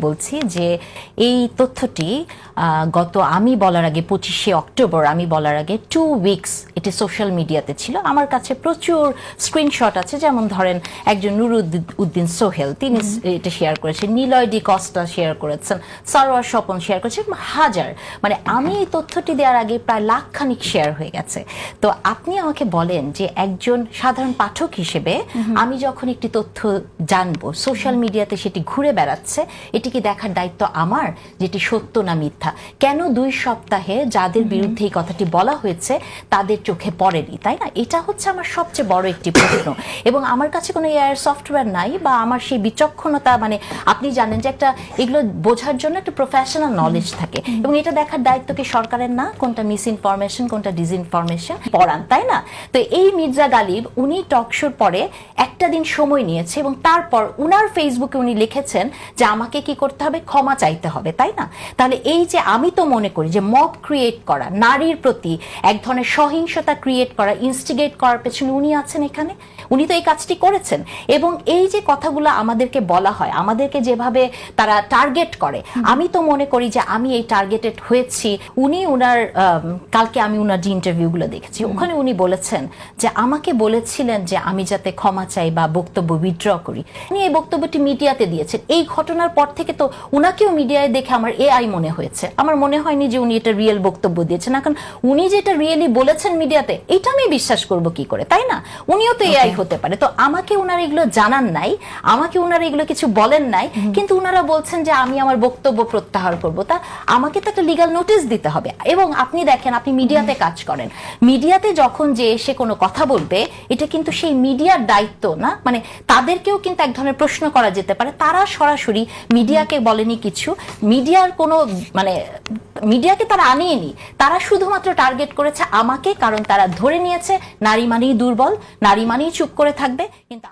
বলছি যে এই তথ্যটি গত আমি বলার আগে পঁচিশে অক্টোবর আমি বলার আগে টু উইকস এটি সোশ্যাল মিডিয়াতে ছিল। আমার কাছে প্রচুর স্ক্রিনশট আছে যেমন ধরেন একজন নুরুদ্দিন উদ্দিন সোহেল তিনি এটা শেয়ার করেছেন নিলয় ডি কস্টা শেয়ার করেছেন সারোয়ার স্বপন শেয়ার করেছেন হাজার। মানে আমি এই তথ্যটি দেওয়ার আগে প্রায় লাখখানিক শেয়ার হয়ে গেছে। তো আপনি আমাকে বলেন যে একজন সাধারণ পাঠক হিসেবে আমি যখন একটি তথ্য জানব সোশ্যাল মিডিয়াতে সেটি ঘুরে বেড়াচ্ছে এটিকে দেখার দায়িত্ব আমার যেটি সত্য না মিথ্যা। কেন দুই সপ্তাহে যাদের বিরুদ্ধে এই কথাটি বলা হয়েছে তাদের চোখে পড়েনি তাই না? এটা হচ্ছে আমার সবচেয়ে বড় একটি প্রশ্ন। এবং আমার কাছে কোনো এআই সফটওয়্যার নাই বা আমার সেই বিচক্ষণতা মানে আপনি জানেন যে একটা এগুলো বোঝার জন্য একটা প্রফেশনাল নলেজ থাকে। এবং এটা দেখার দায়িত্ব কি সরকারের না? কোনটা মিস ইনফরমেশন কোনটা ডিসইনফরমেশন পড়ান তাই না? তো এই মির্জা গালিব উনি টকশোর পরে একটা দিন সময় নিয়েছে এবং তারপর উনার ফেসবুকে উনি লিখেছেন যে আমাকে কি করতে হবে? ক্ষমা চাইতে হবে তাই না? তাহলে এই যে আমি তো মনে করি যে মব ক্রিয়েট করা নারীর প্রতি এক ধরনের সহিংসতা ক্রিয়েট করা ইনস্টিগেট করার পেছনে উনি আছেন এখানে উনি তো এই কাজটি করেছেন। এবং এই যে কথাগুলো আমাদেরকে বলা হয় আমাদেরকে যেভাবে তারা টার্গেট করে আমি তো মনে করি যে আমি এই টার্গেটেড হয়েছি উনি উনার কালকে আমি উনার যে ইন্টারভিউগুলো দেখেছি ওখানে উনি বলেছেন যে আমাকে বলেছিলেন যে আমি যাতে ক্ষমা চাই বা বক্তব্য উইথড্র করি। উনি এই বক্তব্যটি মিডিয়াতে দিয়েছেন। এই ঘটনার পর থেকে তো উনাকেও মিডিয়ায় দেখে আমার এআই মনে হয়েছে। আমার মনে হয়নি যে উনি এটা রিয়েল বক্তব্য দিয়েছেন। এখন উনি যেটা রিয়েলি বলেছেন মিডিয়াতে এটা আমি বিশ্বাস করব কি করে তাই না? উনিও তো এআই হতে পারে। তো আমাকে উনার এগুলো জানান নাই আমাকে উনারা এগুলো কিছু বলেন নাই কিন্তু উনারা বলছেন যে আমি আমার বক্তব্য প্রত্যাহার করব। তা আমাকে তো একটা লিগাল নোটিশ দিতে হবে। এবং আপনি দেখেন আপনি মিডিয়াতে কাজ করেন। মিডিয়াতে যখন যে এসে কোনো কথা বলবে এটা কিন্তু সেই মিডিয়ার দায়িত্ব না। মানে তাদেরকেও কিন্তু এক ধরনের প্রশ্ন করা যেতে পারে। তারা সরাসরি মিডিয়াকে বলেনি কিছু, মিডিয়ার কোনো মানে মিডিয়াকে তারা আনিয়েনি তারা শুধুমাত্র টার্গেট করেছে আমাকে, কারণ তারা ধরে নিয়েছে, নারী মানেই দুর্বল, নারী মানেই চুপ করে থাকবে, কিন্তু